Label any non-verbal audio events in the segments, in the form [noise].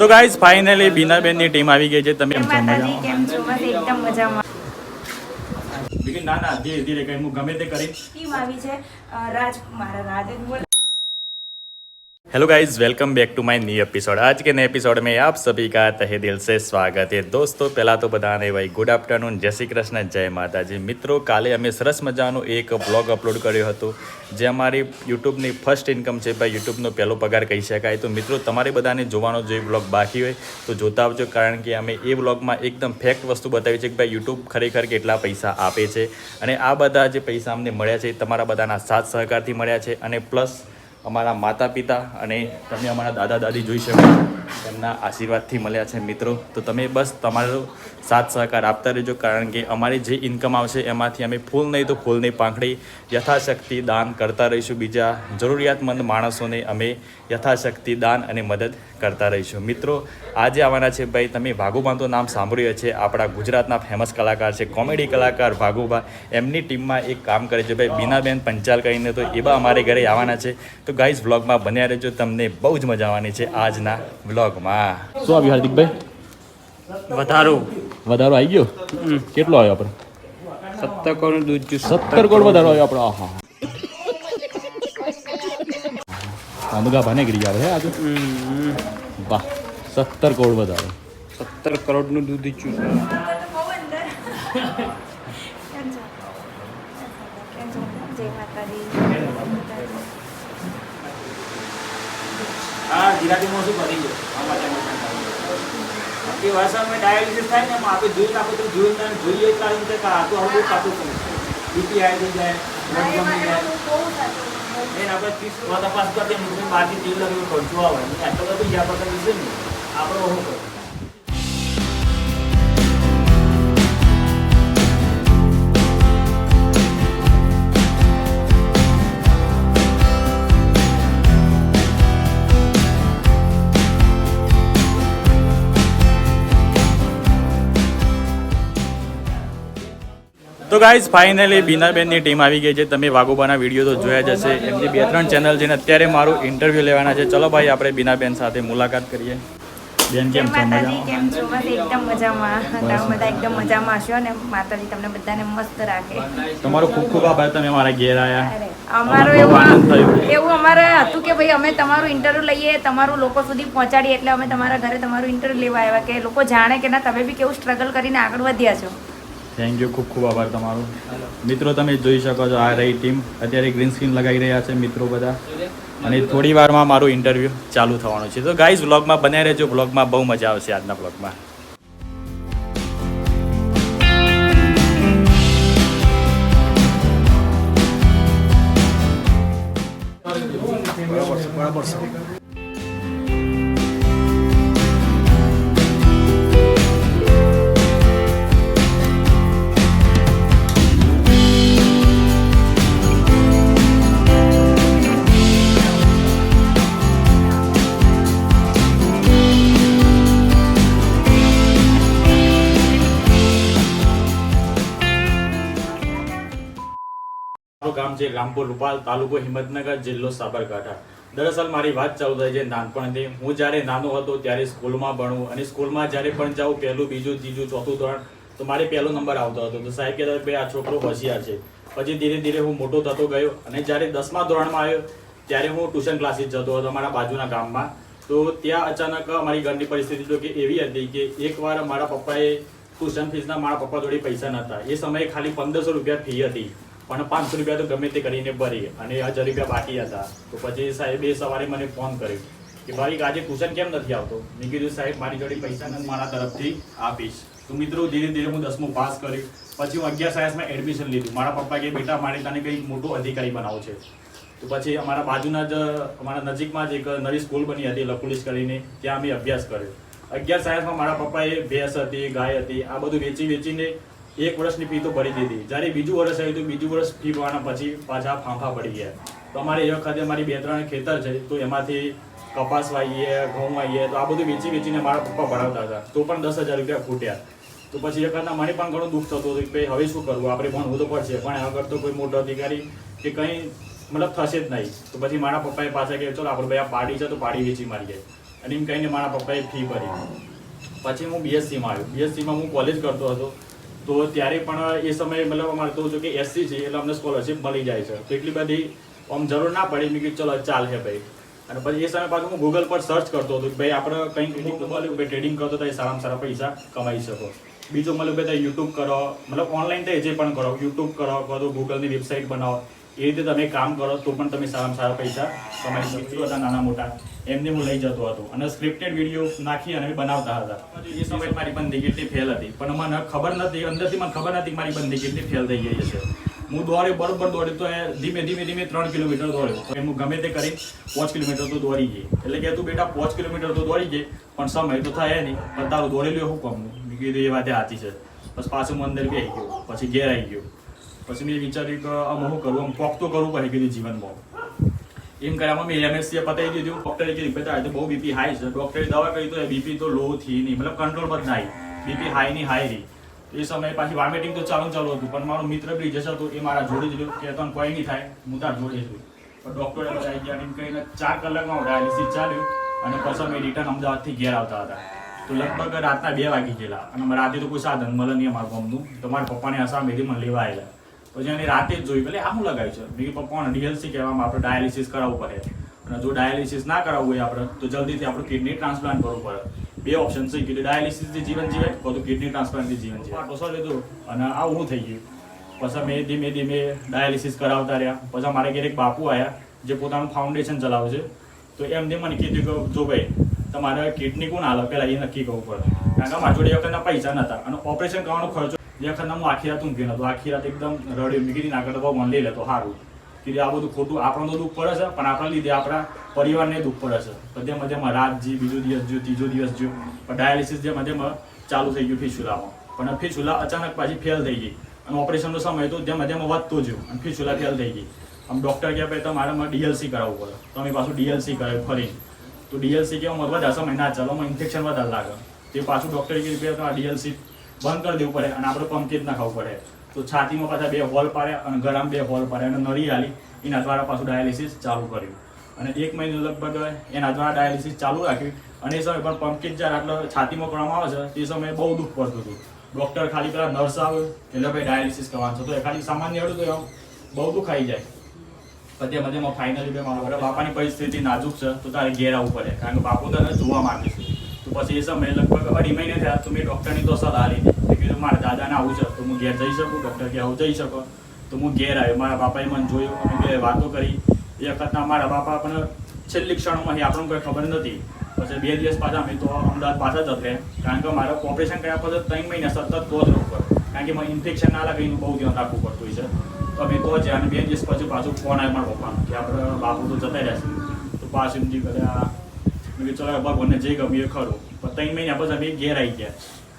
તો guys finally બીનાબેનની team આવી ગઈ છે. તમે કેમ છો? એકદમ મજામાં. ના ના ધીરે ધીરે કઈ હું ગમે તે કરી ટીમ આવી છે. Rajkumar Raj hello guys welcome back to my new episode आज के नए एपिसोड में आप सभी का तहे दिल से સ્વાગત है દોસ્તો પહેલાં તો બધાને ભાઈ ગુડ આફ્ટરનૂન જય શ્રી કૃષ્ણ જય માતાજી મિત્રો કાલે અમે સરસ મજાનો એક બ્લોગ અપલોડ કર્યો હતો જે અમારી યુટ્યુબની ફર્સ્ટ ઇન્કમ છે ભાઈ યુટ્યુબનો પહેલો પગાર કહી શકાય તો મિત્રો તમારે બધાને જોવાનો જો એ બ્લોગ બાકી હોય તો જોતા આવજો કારણ કે અમે એ બ્લોગમાં એકદમ ફેક્ટ વસ્તુ બતાવી છે કે ભાઈ યુટ્યુબ ખરેખર કેટલા પૈસા આપે છે અને આ બધા જે પૈસા અમને મળ્યા છે એ તમારા બધાના સાથ સહકારથી મળ્યા છે અને પ્લસ અમારા માતા પિતા અને તમે અમારા દાદા દાદી જોઈ શકો. એમના આશીર્વાદથી મળ્યા છે મિત્રો. તો તમે બસ તમારો સાથ સહકાર આપતા રહેજો, કારણ કે અમારી જે ઇન્કમ આવશે એમાંથી અમે ફૂલ નહીં તો ફૂલની પાંખડી યથાશક્તિ દાન કરતા રહીશું. બીજા જરૂરિયાતમંદ માણસોને અમે યથાશક્તિ દાન અને મદદ કરતા રહીશું. મિત્રો, આજે આવવાના છે ભાઈ, તમે ભાગુબા તો નામ સાંભળ્યું છે આપણા ગુજરાતના ફેમસ કલાકાર છે કોમેડી કલાકાર ભાગુબા એમની ટીમમાં એક કામ કરે છે ભાઈ, બીનાબેન પંચાલ કરીને તો એવા અમારે ઘરે આવવાના છે. તો ગાઈઝ વ્લોગમાં બન્યા રહેજો, તમને બહુ જ મજા આવવાની છે આજના વ્લોગમાં શું આવ્યું હાર્દિકભાઈ? વધારો. વધારો આવી ગયો? કેટલો આવ્યો આપણે? સત્તર કરોડ દૂધ જ્યુસ. સત્તર કરોડ વધારો આવ્યો આપણે આહા. અમગા ભાને ગરી આવે હે આજે? વાહ સત્તર કરોડ વધારો. સત્તર કરોડનું દૂધ જ્યુસ બહુ અંદર કેમ છો કેમ છો જય માતાજી હા ગુજરાતીમાં શું કરી ગયો આમાં આપણી ભાષામાં ડાયાલિસિસ થાય ને એમાં આપણે જોઈએ આપણે તો જોઈ ને જોઈએ કારણ કે કાતું આવું કાતું કરે બીપી આવી જાય હા, જમી જાય. એને આપણે ત્રીસ તપાસ કરતી બહારથી તેલ લગાવી ખર્ચો આવે. આટલો બધું જ્યાં પકડ વિશે ને આપણે શું કરો તો ગાઈઝ ફાઇનલી બીનાબેનની ટીમ આવી ગઈ છે. તમે વાઘોબાના વીડિયો તો જોયા જ હશે. એમની બે ત્રણ ચેનલ છે ને અત્યારે મારું ઇન્ટરવ્યૂ લેવાના છે. ચલો ભાઈ આપણે બીનાબેન સાથે મુલાકાત કરીએ. બેન કેમ છો? એકદમ મજામાં. તમે બધા એકદમ મજામાં હશો અને માતાજી તમને બધાને મસ્ત રાખે. તમારો ખૂબ ખૂબ આભાર. તમે મારા ઘેર આવ્યા અમારું એવું એવું અમારે હતું કે ભાઈ અમે તમારું ઇન્ટરવ્યુ લઈએ તમારું લોકો સુધી પહોંચાડીએ એટલે અમે તમારા ઘરે તમારું ઇન્ટરવ્યુ લેવા આવ્યા કે લોકો જાણે કે ના તમે બી કેવું સ્ટ્રગલ કરીને આગળ વધ્યા છો. થેન્ક યુ ખૂબ ખૂબ આભાર તમારો. મિત્રો, તમે જોઈ શકો છો આ રહી ટીમ અત્યારે ગ્રીન સ્ક્રીન લગાવી રહ્યા છે મિત્રો બધા. અને થોડી વારમાં મારું ઇન્ટરવ્યૂ ચાલુ થવાનું છે. તો ગાઈઝ વ્લોગમાં બન્યા રહેજો. વ્લોગમાં બહુ મજા આવશે આજના વ્લોગમાં ગામ છે. રામપુર, રૂપાલ તાલુકો હિંમતનગર જિલ્લો સાબરકાંઠા. દરઅસલ મારી વાત ચાલુ થઈ છે નાનપણથી. હું જ્યારે નાનો હતો ત્યારે સ્કૂલમાં ભણું અને સ્કૂલમાં જ્યારે પણ જાઉં પહેલું, બીજું, ત્રીજું, ચોથું ધોરણ, તો મારે પહેલો નંબર આવતો હતો. તો સાહેબ કહેતા ભાઈ આ છોકરો હોશિયાર છે. પછી ધીરે ધીરે હું મોટો થતો ગયો અને જ્યારે દસમા ધોરણમાં આવ્યો, ત્યારે હું ટ્યુશન ક્લાસીસ જતો હતો અમારા બાજુના ગામમાં. તો ત્યાં અચાનક અમારી ઘરની પરિસ્થિતિ જો કે એવી હતી કે એકવાર મારા પપ્પાએ ટ્યુશન ફીસના મારા પપ્પા જોડે પૈસા નહોતા. એ સમયે ખાલી પંદરસો રૂપિયા ફી હતી. પણ પાંચસો રૂપિયા તો ગમે તે કરીને ભરી અને હજાર રૂપિયા બાકી હતા. તો પછી સાહેબે સવારે મને ફોન કર્યો કે, ભાઈ આજે ટ્યુશન કેમ નથી આવતો? મેં કીધું, સાહેબ, મારી જોડે પૈસા નથી, મારા તરફથી આપીશ. તો મિત્રો, ધીરે ધીરે હું દસમું પાસ કર્યું. પછી હું અગિયાર સાયન્સમાં એડમિશન લીધું. મારા પપ્પા કે, બેટા, મારે તને કંઈક મોટો અધિકારી બનાવો છે. તો પછી અમારા બાજુના જ, અમારા નજીકમાં જ એક નવી સ્કૂલ બની હતી લકુલિશ કરીને. ત્યાં અમે અભ્યાસ કર્યો. અગિયાર સાયન્સમાં મારા પપ્પાએ ભેંસ હતી, ગાય હતી, આ બધું વેચી વેચીને એક વર્ષની ફી તો ભરી દીધી. જ્યારે બીજું વર્ષ આવ્યું તો બીજું વર્ષ ફી ભરવાના પછી પાછા ફાંફા પડી ગયા. તો અમારે એ વખતે અમારી બે ત્રણ ખેતર છે, તો એમાંથી કપાસ વાવીએ, ઘઉં વાવીએ, તો આ બધું વેચી વેચીને મારા પપ્પા ભણાવતા હતા. તો પણ દસ હજાર રૂપિયા ખૂટ્યા. તો પછી એક વખતના મને પણ ઘણું દુઃખ થતું હતું કે ભાઈ હવે શું કરવું? આપણે ભણવું તો પડશે, પણ આગળ તો કોઈ મોટો અધિકારી કે કંઈ મતલબ થશે જ નહીં. તો પછી મારા પપ્પાએ પાછા કહે ચલો, આપણે ભાઈ આ પાડી છે તો પાડી વેચી મારીએ. અને એમ કહીને મારા પપ્પાએ ફી ભરી. પછી હું બીએસસીમાં આવ્યો. બીએસસીમાં હું કોલેજ કરતો હતો. તો ત્યારે પણ એ સમયે મતલબ અમારે તો કે એસસી છે એટલે અમને સ્કોલરશિપ મળી જાય છે. તો એટલી બધી આમ જરૂર ના પડી. મેં કીધું ચલો ચાલ હે ભાઈ. અને પછી એ સમય પાછું હું ગૂગલ પર સર્ચ કરતો હતો કે ભાઈ આપણે કંઈક મળ્યું કે ટ્રેડિંગ કરતો તો એ સારામાં સારા પૈસા કમાઈ શકો. બીજું મતલબ કે તમે યુટ્યુબ કરો. મતલબ ઓનલાઈન તો જે પણ કરો. યુટ્યુબ કરો અથવા તો ગૂગલની વેબસાઇટ બનાવો. એ રીતે તમે કામ કરો, તો પણ તમે સારામાં સારા પૈસા કમાઈ મિત્રો, હતા નાના મોટા, એમને હું લઈ જતો હતો. અને સ્ક્રિપ્ટેડ વીડિયો નાખી અને બનાવતા હતા. એ સમયે મારી બંદી કેટલી ફેલ હતી. પણ મને ખબર નથી, અંદરથી મને ખબર નથી મારી બંદી કેટલી ફેલ થઈ ગઈ છે હું દોડ્યો, બરોબર દોડ્યો, તો એ ધીમે ધીમે ધીમે ત્રણ કિલોમીટર દોડ્યો. તો હું ગમે તે કરી, પાંચ કિલોમીટર તો દોડી ગઈ. એટલે કે તું બેટા, પાંચ કિલોમીટર તો દોડી ગઈ, પણ સમય તો થાય નહીં. પણ તારું દોડેલું શું કામનું કીધું, એ વાતે હાથી છે. બસ પાછું હું અંદર બી આવી ગયો. પછી ઘેર આવી ગયો. પછી મેં વિચાર્યું કે આમ હું કરું, આમ કોક તો કરવું પડે કીધું જીવનમાં. એમ કર્યામાં મેં એમએસસી પતાવી દીધું ડોક્ટરે કીધું બેટા તો બહુ બીપી હાઈ છે. ડોક્ટરે દવા કરી તો બીપી તો લો થી નહીં. મતલબ કંટ્રોલ પર ના બીપી હાઈ ની હાઈ રહી. એ સમયે પાછી વોમિટિંગ તો ચાલુ ચાલુ હતું, પણ મારો મિત્ર બી જશે તો એ મારા જોડે જ કે તને કોઈ નહીં થાય, હું તાર જોડે છું પણ ડોક્ટરે બતાવી ગયા એમ કહીને ચાર કલાકમાં ડાયાલિસિસ ચાલ્યું અને પછી અમે રિટર્ન અમદાવાદથી ઘેર આવતા હતા. તો લગભગ રાતના બે વાગી ગયેલા. અને રાતે તો કોઈ સાધન મળે નહીં અમારા ગામનું. તો મારા પપ્પાને આસામેથી મને લેવા આવેલા. પછી એને રાતે જ જોઈ પેલે આ શું લગાવ્યું છે. મેં કીધું પપ્પાને ડીએલસી કહેવામાં આપણે ડાયાલિસિસ કરાવવું પડે. અને જો ડાયાલિસિસ ના કરાવવું હોય આપણે તો જલ્દીથી આપણું કિડની ટ્રાન્સપ્લાન્ટ કરવું પડે. બે ઓપ્શન છે. કે ડાયાલિસિસથી જીવન જીવે તો કિડની ટ્રાન્સપ્લાન્ટથી જીવન જીવાય આટલો લીધું અને આવું થઈ ગયું. પછી મેં ધીમે ધીમે ડાયાલિસિસ કરાવતા રહ્યા. પછી મારા ઘેર એક બાપુ આવ્યા જે પોતાનું ફાઉન્ડેશન ચલાવે છે. તો એમને મને કીધું કે જો ભાઈ તમારે કિડની કોણ હાલો પહેલાં એ નક્કી કરવું પડે. કારણ કે અમારા જોડે વખતના પૈસા નહોતા અને ઓપરેશન કરવાનો ખર્ચો એ વખતના હું આખી રાત ઊંઘી નતો આખી રાત એકદમ રડ્યો મેં કીધી આગળ તો લઈ લેતો સારું. કીધું આ બધું ખોટું, આપણને તો દુઃખ પડે છે, પણ આપણા લીધે આપણા પરિવારને દુઃખ પડે છે. બધે મધ્યમાં રાત જી, બીજો દિવસ જ્યો, ત્રીજો દિવસ જ્યો, પણ ડાયાલિસિસ જે મધ્યમાં ચાલુ થઈ ગયું ફિશુલામાં પણ ફિશુલા અચાનક પાછી ફેલ થઈ ગઈ. અને ઓપરેશનનો સમય તો જેમ મધ્યમાં વધતો ગયો અને ફિશુલા ફેલ થઈ ગઈ. આમ ડૉક્ટર કહે ભાઈ તમારે ડીએલસી કરાવવું પડે. તો અમે પાછું ડીએલસી કરાવ્યું ફરી તો ડીએલસી કહેવા વધારે સમય મહિના ચાલો ઇન્ફેક્શન વધારે લાગે. તે પાછું ડૉક્ટરે કીધું કે તમારે ડીએલસી બંધ કરી દેવું પડે અને આપણે પંપ જ ના ખાવું પડે. તો છાતીમાં પાછા બે હોલ પાડે અને ગરમ બે હોલ પાડે અને નળી આલી. એના દ્વારા પાછું ડાયાલિસિસ ચાલુ કર્યું. અને એક મહિનો લગભગ એના દ્વારા ડાયાલિસિસ ચાલુ રાખ્યું. અને એ સમયે પણ પંપકિટ જ્યારે આટલો છાતીમાં કરવામાં આવે છે, તે સમયે બહુ દુઃખ પડતું હતું. ડૉક્ટર ખાલી પેલા નર્સ આવે, એટલે ભાઈ ડાયાલિસિસ કરવાનું છે. તો એ ખાલી સામાન્ય હતું તો એમ, બહુ આવી જાય. પછી મધ્યમાં ફાઇનલી બે મારા બાપાની પરિસ્થિતિ નાજુક છે, તો તારે ઘેર આવવું પડે. કારણ કે બાપુ તને જોવા માંગે છે. પછી એ સમયે લગભગ અઢી મહિને થયા તો મેં ડૉક્ટરની તો સલાહ લીધી. મેં કીધું, મારા દાદાને આવું છે, તો હું ઘેર જઈ શકું? ડૉક્ટર કે આવું જઈ શકો? તો હું ઘેર આવ્યો. મારા બાપાએ મને જોયું, અમે બે વાતો કરી. એ વખતના મારા બાપા પણ છેલ્લી ક્ષણોમાં આપણને કોઈ ખબર નથી. પછી બે દિવસ પાછા અમે તો અમદાવાદ પાછા જ હતા કારણ કે મારે ઓપરેશન કર્યા પછી ત્રણ મહિના સતત તો જ ઉપર કારણ કે મને ઇન્ફેક્શન ના લાગે, એનું બહુ ધ્યાન રાખવું પડતું હોય છે. તો અમે તો જ અને બે દિવસ પછી પાછું ફોન આવ્યો મારા પપ્પાનો કે આપણે બાપુ તો જતા રહેશે. તો પાછું કર્યા મેં કીધું, ચલો ભગવાનને જે ગમ્યું એ ખરું. પણ ત્રણ મહિના પછી અમે ઘેર આવી ગયા.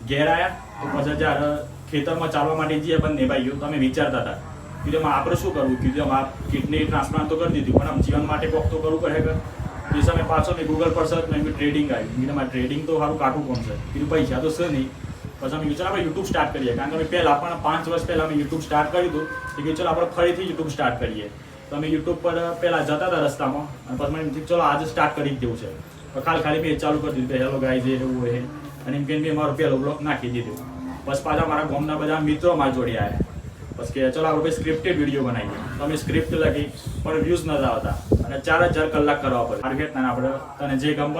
ઘેર આવ્યા પછી જ્યારે ખેતરમાં ચાલવા માટે જે બંને ભાઈઓ તો અમે વિચારતા હતા. કીધું આપણે શું કરવું? કીધું આ કિડની ટ્રાન્સપ્લાન્ટ તો કરી દીધું, પણ આમ જીવન માટે કોક તો કરવું પડે કે? એ સમય પાછો મેં ગૂગલ પર સર્ચ મેં ટ્રેડિંગ આવી કીધું, મારે ટ્રેડિંગ તો સારું કાઢવું કોણ છે? કીધું, પૈસા તો છે નહીં. પછી અમે વિચાર આપણે યુટ્યુબ સ્ટાર્ટ કરીએ. કારણ કે અમે પહેલાં પણ પાંચ વર્ષ પહેલાં અમે યુટ્યુબ સ્ટાર્ટ કર્યું હતું. તો કે ચલો, આપણે ફરીથી યુટ્યુબ સ્ટાર્ટ કરીએ. તો અમે યુટ્યુબ પર પહેલાં જતા હતા રસ્તામાં. અને પછી મને ચલો, આજે સ્ટાર્ટ કરી દેવું છે. તો ખાલી મેં ચાલુ કરી દીધું હેલો ગાય જે એવું હોય અને એમ કહીને મેં મારો પહેલો બ્લોગ નાખી દીધો. પછી પાછા મારા ગામના બધા મિત્રો મારા જોડે આવ્યા પછી કે, ચલો આપણે સ્ક્રિપ્ટેડ વીડિયો બનાવીએ તમે સ્ક્રિપ્ટ લખી, પણ વ્યૂઝ નતા આવતા. અને ચાર હજાર કલાક કરવા પડે. માર્કેટ આપણે તને જે ગમ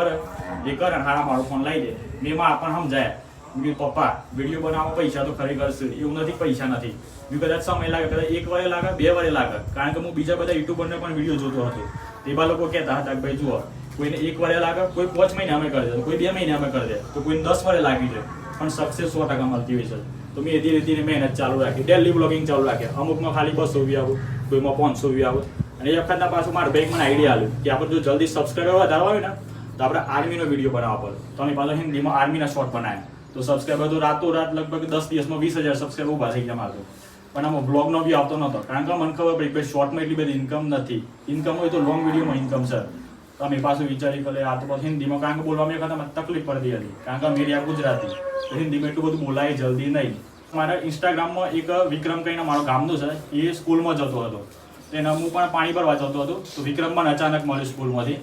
એ કર હારા મારો ફોન લઈ દે મેં માં પણ સમજાય. મેં પપ્પા વીડિયો બનાવવા પૈસા તો ખરેખર એવું નથી, પૈસા નથી. મેં કદાચ સમય લાગે, કદાચ એક વારે લાગે, બે વારે લાગે. કારણ કે હું બીજા બધા યુટ્યુબરને પણ વીડિયો જોતો હતો. તે બા લોકો કહેતા હતા કે, ભાઈ જુઓ કોઈને એક વારે લાગે, કોઈ પાંચ મહિને અમે કરી દે, કોઈ બે મહિને અમે કરી દે, તો કોઈને દસ વારે લાગી જાય. પણ સક્સેસ સો ટકા મળતી હોય છે. તો મેં ધીરે ધીરે મહેનત ચાલુ રાખી. ડેલી બ્લોગિંગ ચાલુ રાખ્યા અમુકમાં ખાલી બસો વ્યૂ આવું, કોઈમાં પાંચસો વ્યૂ આવું. અને એ વખતના પાછું મારા ભાઈ મને આઈડિયા આવ્યું કે આપણે જો જલ્દી સબસ્ક્રાઈબર વધારવા હોય ને, તો આપણે આર્મીનો વીડિયો બનાવવા પડે. તો અમે પાછો હિન્દીમાં આર્મીના શોર્ટ બનાવ્યા. તો સબસ્ક્રાઈબર તો રાતો રાત લગભગ દસ દિવસમાં વીસ હજાર સબસ્ક્રાઈબર ઊભા થઈ ગયા મારતો પણ આમાં બ્લોગનો બી આવતો નહોતો. કારણ કે મને ખબર પડી કે શોર્ટમાં એટલી બધી ઇન્કમ નથી. ઇન્કમ હોય તો લોંગ વિડીયોમાં ઇન્કમ છે. તો અમે પાછું વિચારી કે આ તો પછી હિન્દીમાં કારણ કે બોલવામાં એક વખત તકલીફ પડતી હતી. કારણ કે મેરી આ ગુજરાતી. તો હિન્દીમાં એટલું બધું બોલાય જલ્દી નહીં. મારા ઇન્સ્ટાગ્રામમાં એક વિક્રમ કહીને મારો ગામનો છે, એ સ્કૂલમાં જતો હતો. તેને હું પણ પાણી ભરવા જતો હતો. તો વિક્રમ પણ અચાનક મળ્યો સ્કૂલમાંથી.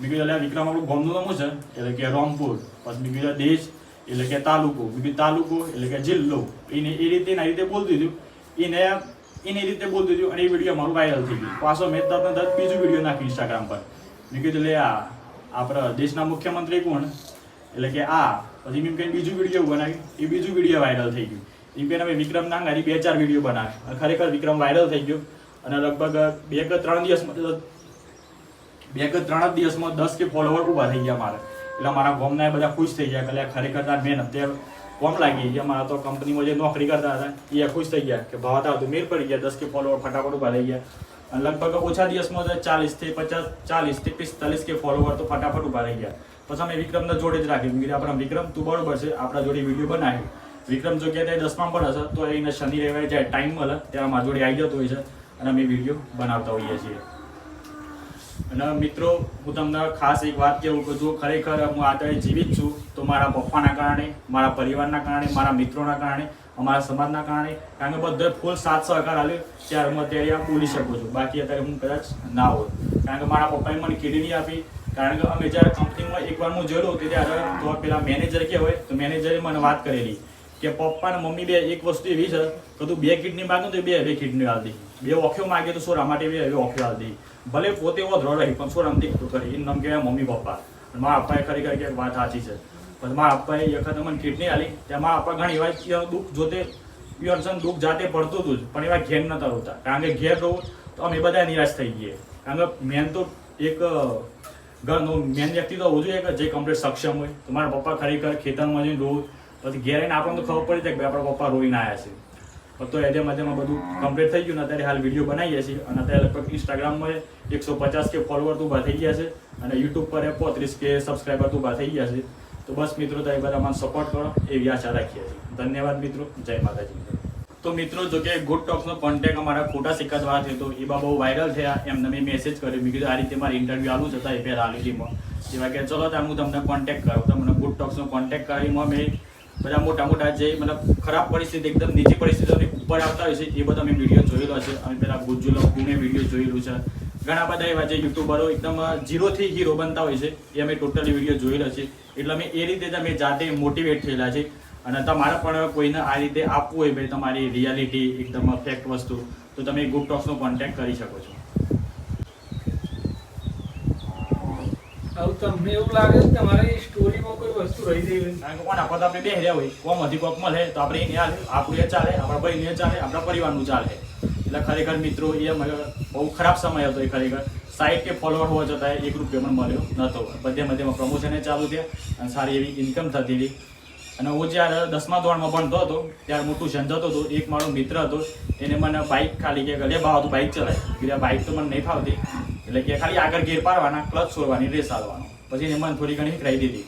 મેં કીધું એટલે વિક્રમ, આપણું ગામનું નામ છે? એટલે કે રોમપુર. પછી મેં કીધું, દેશ. એટલે કે તાલુકો. મેં તાલુકો. એટલે કે જિલ્લો. એને એ રીતે એના રીતે બોલતી હતું. એને એને રીતે બોલતું હતું અને એ વીડિયો મારું વાયરલ થઈ ગયું. પાછો મેં તરત બીજું વીડિયો નાખ્યું ઇન્સ્ટાગ્રામ પર. મેં કીધું, લે આ, આપણા દેશના મુખ્યમંત્રી કોણ? એટલે કે, આ. પછી મેં કંઈ બીજું વીડિયો બનાવી એ બીજું વીડિયો વાયરલ થઈ ગયું. એમ કહીને, અમે વિક્રમ નાંગારી બે ચાર વીડિયો બનાવે ખરેખર વિક્રમ વાયરલ થઈ ગયો. અને લગભગ બે કે ત્રણ દિવસમાં બે કે ત્રણ જ દિવસમાં દસ કે ફોલોવર ઊભા થઈ ગયા મારે. એટલે મારા ગોમના બધા ખુશ થઈ ગયા કે ખરેખર તાર મહેનત કોમ લાગી ગયા. મારા તો કંપનીમાં જે નોકરી કરતા હતા, એ ખુશ થઈ ગયા કે, ભાવ હતા મેર પડી ગયા, દસ કે ફોલોવર ફટાફટ ઊભા થઈ ગયા. લગભગ ઓછા દિવસમાં તો ચાલીસથી પચાસ, ચાલીસથી પિસ્તાલીસ કે ફોલોવર તો ફટાફટ ઊભા રહી ગયા. પછી અમે વિક્રમને જોડે જ રાખ્યું મેં કીધું આપણે વિક્રમ, તું બરોબર છે, આપણા જોડે વીડિયો બનાવી. વિક્રમ જો કે દસમા પણ હશે, તો એને શનિ, રવિવારે જ્યારે ટાઈમ મળે, ત્યારે મારા જોડે આવી જતો હોય છે અને અમે વીડિયો બનાવતા હોઈએ છીએ. અને મિત્રો, હું તમને ખાસ એક વાત કહેવું કે જો ખરેખર હું આ જીવિત છું, તો મારા પપ્પાના કારણે, મારા પરિવારના કારણે, મારા મિત્રોના કારણે અમારા સમાજના કારણે, કારણ કે બધે ફૂલ સાથ સહકાર આપ્યો ત્યારે હું અત્યારે આ બોલી શકું છું. બાકી અત્યારે હું કદાચ ના હોત કારણ કે મારા પપ્પાએ મને કિડની આપી. કારણ કે અમે જ્યારે કંપનીમાં એકવાર હું જોયેલો તે ત્યારે તો પેલા મેનેજર કે હોય, તો મેનેજરે મને વાત કરેલી કે પપ્પા અને મમ્મી બે એક વસ્તુ એવી છે કે તું બે કિડની માગો તો બે બે કિડની આલ દે. બે ઓખ્યો માગે તો સોરા માટે બે હવે ઓખ્યો આવતી ભલે પોતે વધરો રહી, પણ સોરામથી તો કરી એમ નામ કહેવાય મમ્મી પપ્પા. મારા પપ્પાએ ખરેખર કે વાત સાચી છે. મારા પપ્પાએ એક વખત અમને કિડની આલી. તેમાં પપ્પા ઘણી એવા દુઃખ જોતે ઈયોનું દુઃખ જાતે પડતું હતું જ. પણ એવા ઘેર નતા હોતા. કારણ કે ઘેર રહું તો અમે બધા નિરાશ થઈ ગઈએ. કારણ કે મેન તો એક ઘરનું મેન વ્યક્તિ તો હોવું જોઈએ કે જે કમ્પ્લીટ સક્ષમ હોય. તો મારા પપ્પા ખરેખર ખેતરમાં જઈને રોવું પછી ઘેર આવીને આપણને તો ખબર પડી જાય કે આપણા પપ્પા રોઈને આવ્યા છે. તો એના મધ્યમાં બધું કમ્પ્લીટ થઈ ગયું ને અત્યારે હાલ વીડિયો બનાવીએ છીએ. અને અત્યારે લગભગ ઇન્સ્ટાગ્રામમાં એકસો પચાસ કે ફોલોવર તો ઊભા થઈ ગયા છે. અને યુટ્યુબ પર પોત્રીસ કે સબસ્ક્રાઈબર તો ઊભા થઈ ગયા છે. તો બસ મિત્રો, તમે બધા મને સપોર્ટ કરો. એવી આશા રાખીએ છીએ. ધન્યવાદ મિત્રો. જય માતાજી. તો મિત્રો, જો કે ગુડ ટોક્સનો કોન્ટેક્ટ અમારા ખોટા સિક્કા દ્વારા થયો હતો. એ બહુ વાયરલ થયા. એમને મેં મેસેજ કર્યો. મેં કીધું, આ રીતે મારી ઇન્ટરવ્યૂ આલું છતાં એ પહેલાં આલીટીમાં એવા કે, ચલો ત્યાં હું તમને કોન્ટેક્ટ કરું તમને ગુડ ટોક્સનો કોન્ટેક્ટ કરાવીમાં મેં બધા મોટા મોટા જે મતલબ ખરાબ પરિસ્થિતિ, એકદમ નીચી પરિસ્થિતિઓની ઉપર આવતા હોય છે, એ બધા મેં વીડિયો જોયેલો છે. અમે પેલા ગુજ્જુલો મેં વીડિયો જોયેલું છે. ઘણા બધા એવા જે યુટ્યુબરો એકદમ ઝીરોથી હીરો બનતા હોય છે. એ અમે ટોટલી વીડિયો જોયેલો છે. એટલે અમે એ રીતે તમે અમે જાતે મોટિવેટ થયેલા છે. અને તમારે પણ કોઈને આ રીતે આપવું હોય ભાઈ તમારી રિયાલિટી એકદમ ફેક્ટ વસ્તુ તો તમે ગુડ ટોક્સનો કોન્ટેક્ટ કરી શકો છો. આવું તમને એવું લાગે છે કે તમારી સ્ટોરીમાં કોઈ વસ્તુ રહી ગઈ હોય? કારણ કે કોણ આપણે આપણે બે રહ્યા હોય. કોમ હજી કોક મળે તો આપણે એને હાલે આપણું એ ચાલે આપણા ભાઈને ચાલે આપણા પરિવારનું ચાલે. એટલે ખરેખર મિત્રો, એ બહુ ખરાબ સમય હતો એ ખરેખર. સાઈટ કે ફોલોઅર હોવા છતાં એક રૂપિયો પણ મળ્યો નહોતો. બધે મધ્યમાં પ્રમોશન ચાલુ થયા અને સારી એવી ઇન્કમ થતી હતી અને હું જ્યારે દસમા ધોરણમાં ભણતો હતો, ત્યારે મોટું જતો હતો, એક મારો મિત્ર હતો, એને મને બાઇક ખાલી કે ગલે ભાવ હતું બાઇક ચલાય. કીધા બાઇક તો મને નહીં ફાવતી. એટલે કે ખાલી આગળ ગેર પાડવાના ક્લચ છોડવાની રેસ આવવાનો પછી એને મને થોડી ઘણી કરાવી દીધી.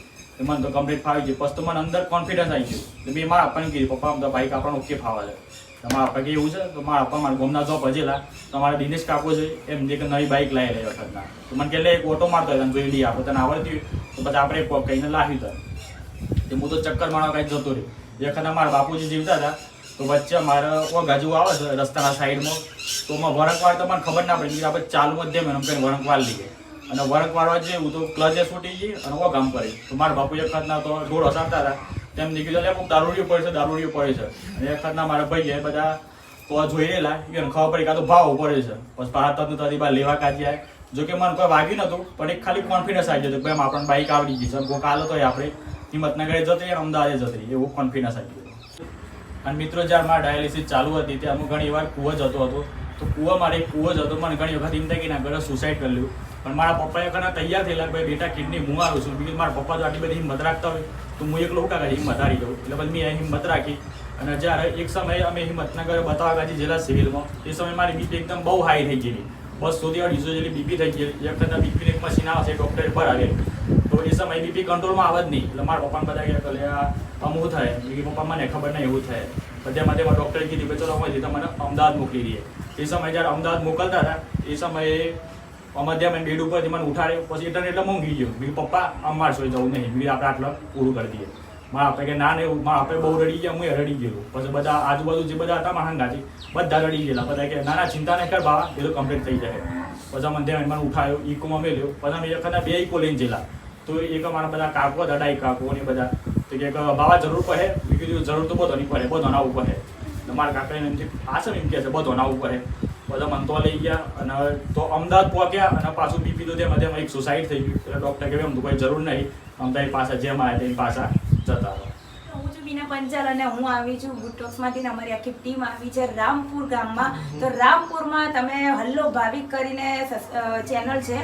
મને તો કમ્પ્લીટ ફાવી ગયું. પછી તો મને અંદર કોન્ફિડન્સ આવી ગયું. મેં મારા પપ્પાને કીધું, પપ્પા, આમ તો બાઇક આપણને ઓકે ફાવે છે. તો આપણે કે એવું છે, તો મારા પપ્પા મારા ગોમના જોબ હજેલા. તમારે દિનેશ કાકો છે, એમ જે કે નવી બાઇક લાવી રહી વખતના તો મને કે એક ઓટો મારતો હોય જોઈ લઈએ આપણે તને આવડતી હોય, તો પછી આપણે કોક કહીને લાવ્યું તને તે હું તો ચક્કર મારવા કાંઈ જતો રહ્યો. એ વખતે મારા બાપુજી જીવતા હતા, તો વચ્ચે મારે ઓ ગાજુ આવે છે, રસ્તાના સાઈડમાં તો માં વરંકવાર તો મને ખબર ના પડી કે આપણે ચાલુ જ દેમ, એમ કંઈ વરંકવાર લઈએ અને વરંકવાર જેવું તો ક્લચે છૂટી ગઈ અને ઓ કામ કરી તો મારા બાપુ એક વખતના તો ઢોળ હસાડતા હતા. તેમ નીકળી લે દારૂડીઓ પડે છે દારૂડીઓ પડે છે. અને વખતના મારા ભાઈ એ બધા તો આ જોઈ રહેલા. એને ખબર પડી કાં તો ભાવ પડે છે. પછી પાછા તતું તતી બા લેવા કાઢી આવે જો કે મને કોઈ વાગ્યું નતું પણ એક ખાલી કોન્ફિડન્સ આવી જતો કે ભાઈ આપણને બાઈક આવડી ગઈ છે. કોઈ આલો તો આપણે હિંમતનગરે જતી અને અમદાવાદે જતી એવું કોન્ફિડન્સ આવી ગયો અને મિત્રો, જ્યારે મારા ડાયાલિસિસ ચાલુ હતી, ત્યારે હું ઘણી વાર કૂવો જતો હતો. તો કૂવો મારે એક કૂવો જ હતો. મને ઘણી વખત એમ થાય કે ના ઘરે સુસાઇડ કરી પણ મારા પપ્પાએ કદાચ તૈયાર થયેલા ભાઈ બેટા, કિડની હું આવું છું. બીજું મારા પપ્પા જો આટલી બધી હિંમત રાખતા હોય, તો હું એકલો ઉઠા કાઢી હિંમત હારી જાઉં. એટલે પછી મેં હિંમત રાખી. અને જ્યારે એક સમયે અમે હિંમતનગર બતાવવા ગાજી જિલ્લા સિવિલમાં, એ સમયે મારી બીપી એકદમ બહુ હાઈ થઈ ગયેલી. બસ સુધી અઢીસો જેટલી બીપી થઈ ગઈ એક કરતાં બીપી એક મશીન આવશે ડૉક્ટર પર આવે તો એ સમયે બીપી કંટ્રોલમાં આવે જ નહીં. એટલે મારા પપ્પાને બધા કહે કે અમુક થાય. બીજી પપ્પા, મને ખબર નહીં એવું થાય. બધામાં તેમાં ડૉક્ટરે કીધું કે ચલો અમે તમને અમદાવાદ મોકલી દઈએ. એ સમયે જ્યારે અમદાવાદ મોકલતા હતા, એ સમયે અમાધ્યા મેં બેડ ઉપર મને ઉઠાડ્યો. પછી એટલે એટલે મૂંઘી ગયો. મેં પપ્પા અમાર સોય જવું નહીં. મેં આપણે આટલા પૂરું કરી દઈએ. મારા આપણે કે, ના, ને મારા આપણે બહુ રડી ગયા, હું રડી ગયેલું પછી બધા આજુબાજુ જે બધા હતા મારા ગાજી બધા રડી ગયેલા. બધા કે, ના ના, ચિંતા નહીં કર બાવા એ તો કમ્પ્લીટ થઈ જાય. પછી મને ત્યાં મને ઉઠાયો ઈકોમાં મેલ્યો. પછી મેં એક વખત બે ઈકો લઈને ગયેલા. તો એક મારા બધા કાકો હતા, ડાઈ કાકો ને બધા. તો કે, બાબા જરૂર પડે? મેં કીધું, જરૂર તો બધો નહીં પડે બધો ના ઉપર પડે કાકા એમ કાકાને એમથી પાછળ એમ કે છે બધો ના ઉપર બધા મન તો લઈ ગયા અને તો અમદાવાદ પહોંચ્યા અને પાછું બીપી તો તેમાં તેમાં એક સુસાઇડ થઈ ગયું. એટલે ડૉક્ટર કહેવાય એમ તો કોઈ જરૂર નહીં. અમદાવાદ પાછા જેમ આવ્યા તેમ પાછા જતા રહો હું છું બીના પંચાલ અને હું આવી છું. ગુડ ટોક્સમાંથી ને અમારી આખી ટીમ આવી છે રામપુર ગામમાં. તો રામપુરમાં તમે હલ્લો ભાવિક કરીને ચેનલ છે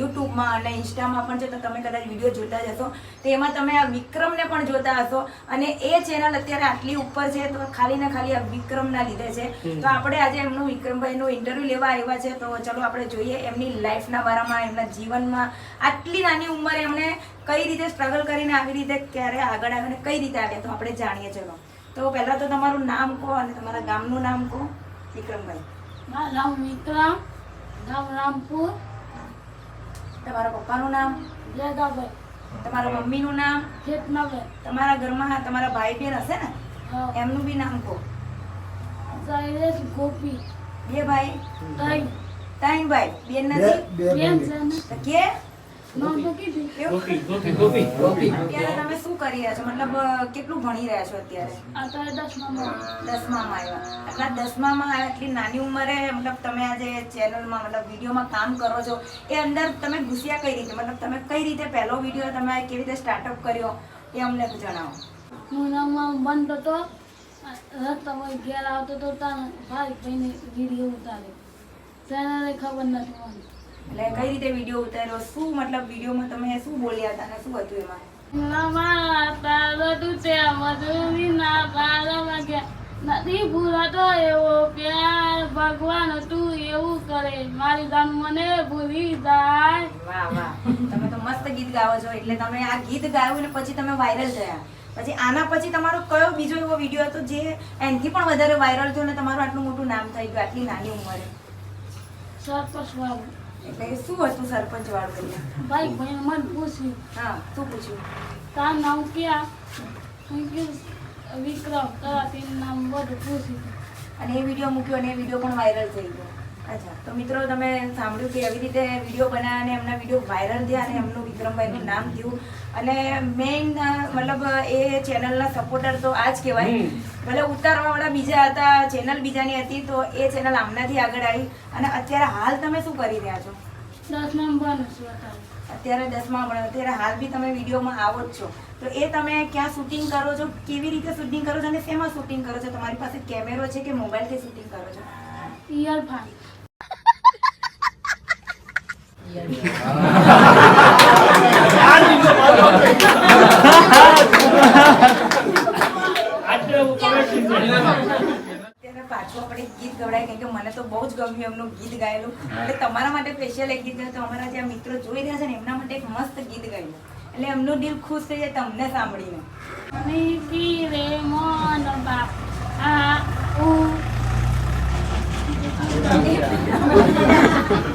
યુટ્યુબમાં અને ઇન્સ્ટામાં પણ છે તો તમે કદાચ વીડિયો જોતા જ હશો. તો એમાં તમે આ વિક્રમને પણ જોતા હશો. અને એ ચેનલ અત્યારે આટલી ઉપર છે તો ખાલી ને ખાલી આ વિક્રમના લીધે છે. તો આપણે આજે એમનું વિક્રમભાઈનું ઇન્ટરવ્યૂ લેવા આવ્યા છે. તો ચલો આપણે જોઈએ એમની લાઈફના બારામાં એમના જીવનમાં આટલી નાની ઉંમરે એમણે કઈ રીતે સ્ટ્રગલ કરીને આવી રીતે ક્યારે આગળ આવીને કઈ રીતે આવ્યા? તો આપણે જાણીએ ચલો. તો પહેલાં તો તમારું નામ કહો અને તમારા ગામનું નામ કહો. વિક્રમભાઈ. મારું નામ વિક્રમ ગામ રામપુર. તમારા પપ્પાનું નામ? જયદાભાઈ તમારા મમ્મીનું નામ? જેતનાભાઈ તમારા ઘરમાં તમારા ભાઈ બહેન હશે ને? એમનું બી નામ કહો. શૈલેષ ગોપી. બે ભાઈ? ત્રણ ત્રણ ભાઈ બેન નથી? બેન છે કે? અત્યારે તમે શું કરી રહ્યા છો? મતલબ કેટલું ભણી રહ્યા છો અત્યારે? અત્યારે દસમામાં. દસમામાં આવ્યા. દસમામાં આટલી નાની ઉંમરે મતલબ તમે આજે ચેનલમાં મતલબ વિડીયોમાં કામ કરો છો એ અંદર તમે ઘૂસ્યા કઈ રીતે? મતલબ તમે કઈ રીતે પહેલો વીડિયો તમે કેવી રીતે સ્ટાર્ટઅપ કર્યો? એ અમને જણાવો. હું નામમાં બંધ હતો રસ્તામાં ઘેર આવતો તો તાર ભાઈ ભાઈને વીડિયો ઉતાર્યો. ચેનલે ખબર નથી મને એટલે કઈ રીતે વીડિયો ઉતાર્યો? શું મતલબ વિડીયોમાં તમે શું બોલ્યા હતા અને શું હતું એમાં? મજૂરી ના ગયા નથી ભૂલાતો એવો પ્યાર ભગવાન તું એવું કરે. મારી જાન મને ભૂલી જાય. વાહ વાહ. તમે તો મસ્ત ગીત ગાવો છો. એટલે તમે આ ગીત ગાયું ને પછી તમે વાયરલ થયા. પછી આના પછી તમારો કયો બીજો એવો વીડિયો હતો જે એનથી પણ વધારે વાયરલ થયો ને તમારું આટલું મોટું નામ થઈ ગયું આટલી નાની ઉંમરે? સરપંચ વાળું. એટલે શું હતું સરપંચ વાળું ભાઈ ભાઈ મને પૂછ્યું. હા શું પૂછ્યું? તાર નામ ક્યાં? વિક્રમ તારા તેનું નામ બધું પૂછ્યું. અને એ વીડિયો મૂક્યો અને એ વીડિયો પણ વાયરલ થઈ ગયો. અચ્છા. તો મિત્રો તમે સાંભળ્યું કે એવી રીતે વીડિયો બનાવ્યા અને એમના વીડિયો વાયરલ થયા અને એમનું વિક્રમભાઈનું નામ થયું. અને મેઇન મતલબ એ ચેનલના સપોર્ટર તો આ જ કહેવાય. ભલે ઉતારવાવાળા બીજા હતા ચેનલ બીજાની હતી તો એ ચેનલ આમનાથી આગળ આવી. અને અત્યારે હાલ તમે શું કરી રહ્યા છો? દસમાં ભણું છું અત્યારે દસમા ભણો અત્યારે હાલ બી તમે વિડીયોમાં આવો જ છો. તો એ તમે ક્યાં શૂટિંગ કરો છો? કેવી રીતે શૂટિંગ કરો છો? અને શેમાં શૂટિંગ કરો છો? તમારી પાસે કેમેરો છે કે મોબાઈલથી શૂટિંગ કરો છો? ઇયરફોન ત્યારે પાછું આપણે ગીત ગવડાય કે મને તો બહુ જ ગમ્યું એમનું ગીત ગાયેલું. એટલે તમારા માટે સ્પેશિયલ એક ગીત ગાયું તો અમારા જે મિત્રો જોઈ રહ્યા છે ને એમના માટે એક મસ્ત ગીત ગાયું. એટલે એમનું દિલ ખુશ થઈ જાય તમને સાંભળીને. નીકી રે મોન બાપ આ ઉ.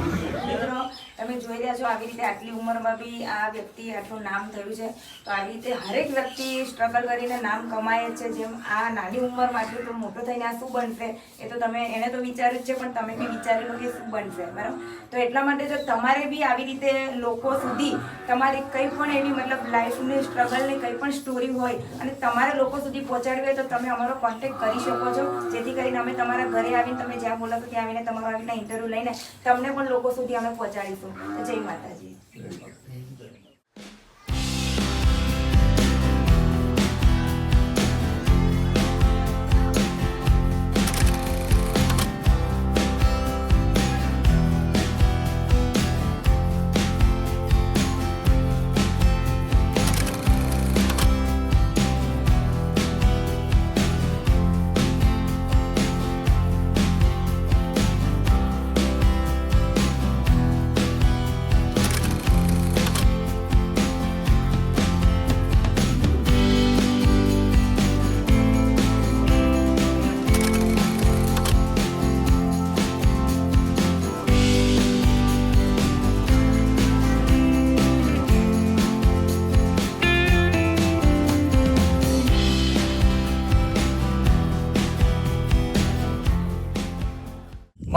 [laughs] [laughs] [laughs] મિત્રો તમે જોઈ રહ્યા છો આવી રીતે આટલી ઉંમરમાં બી આ વ્યક્તિ આટલું નામ થયું છે. તો આવી રીતે હરેક વ્યક્તિ સ્ટ્રગલ કરીને નામ કમાય છે. જેમ આ નાની ઉંમરમાં આટલું તો મોટો થઈને આ શું બનશે? એ તો તમે, એને તો વિચાર્યું જ છે, પણ તમે બી વિચારેલું કે શું બનશે, બરાબર? તો એટલા માટે જો તમારે બી આવી રીતે લોકો સુધી તમારી કંઈ પણ એવી મતલબ લાઈફની સ્ટ્રગલની કંઈ પણ સ્ટોરી હોય અને તમારે લોકો સુધી પહોંચાડવી હોય તો તમે અમારો કોન્ટેક કરી શકો છો. જેથી કરીને અમે તમારા ઘરે આવીને તમે જ્યાં બોલાવો ત્યાં આવીને તમારો આવીને ઇન્ટરવ્યૂ લઈને તમને પણ લોકો સુધી અમે પહોંચાડીશું. જય માતાજી.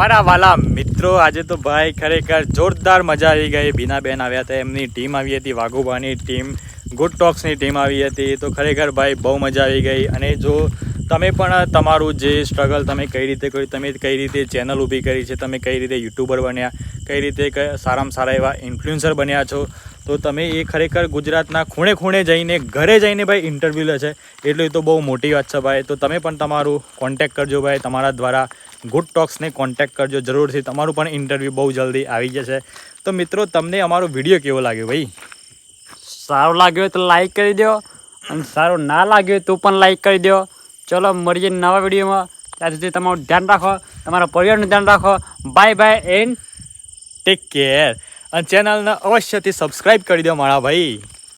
મારા વાલા મિત્રો, આજે તો ભાઈ ખરેખર જોરદાર મજા આવી ગઈ. બીનાબેન આવ્યા હતા, એમની ટીમ આવી હતી, વાઘુબાની ટીમ ગુડ ટોક્સની ટીમ આવી હતી. તો ખરેખર ભાઈ બહુ મજા આવી ગઈ. અને જો તમે પણ તમારું જે સ્ટ્રગલ તમે કઈ રીતે કર્યું, તમે કઈ રીતે ચેનલ ઊભી કરી છે, તમે કઈ રીતે યુટ્યુબર બન્યા, કઈ રીતે સારામાં સારા એવા ઇન્ફ્લુએન્સર બન્યા છો, તો તમે એ ખરેખર ગુજરાતના ખૂણે ખૂણે જઈને, ઘરે જઈને ભાઈ ઇન્ટરવ્યૂ લે છે એટલે તો બહુ મોટી વાત છે ભાઈ. તો તમે પણ તમારું કોન્ટેક્ટ કરજો ભાઈ, તમારા દ્વારા ગુડ ટોક્સને કોન્ટેક્ટ કરજો જરૂરથી. તમારું પણ ઇન્ટરવ્યૂ બહુ જલ્દી આવી જશે. તો મિત્રો તમને અમારો વીડિયો કેવો લાગ્યો ભાઈ? સારું લાગ્યું હોય તો લાઈક કરી દો. અને સારું ના લાગ્યું હોય તો પણ લાઈક કરી દો. ચલો મળીએ નવા વિડીયોમાં ત્યાં સુધી તમારું ધ્યાન રાખો. તમારા પરિવારનું ધ્યાન રાખો. Bye bye and take care અને ચેનલને અવશ્યથી સબસ્ક્રાઈબ કરી દો મારા ભાઈ.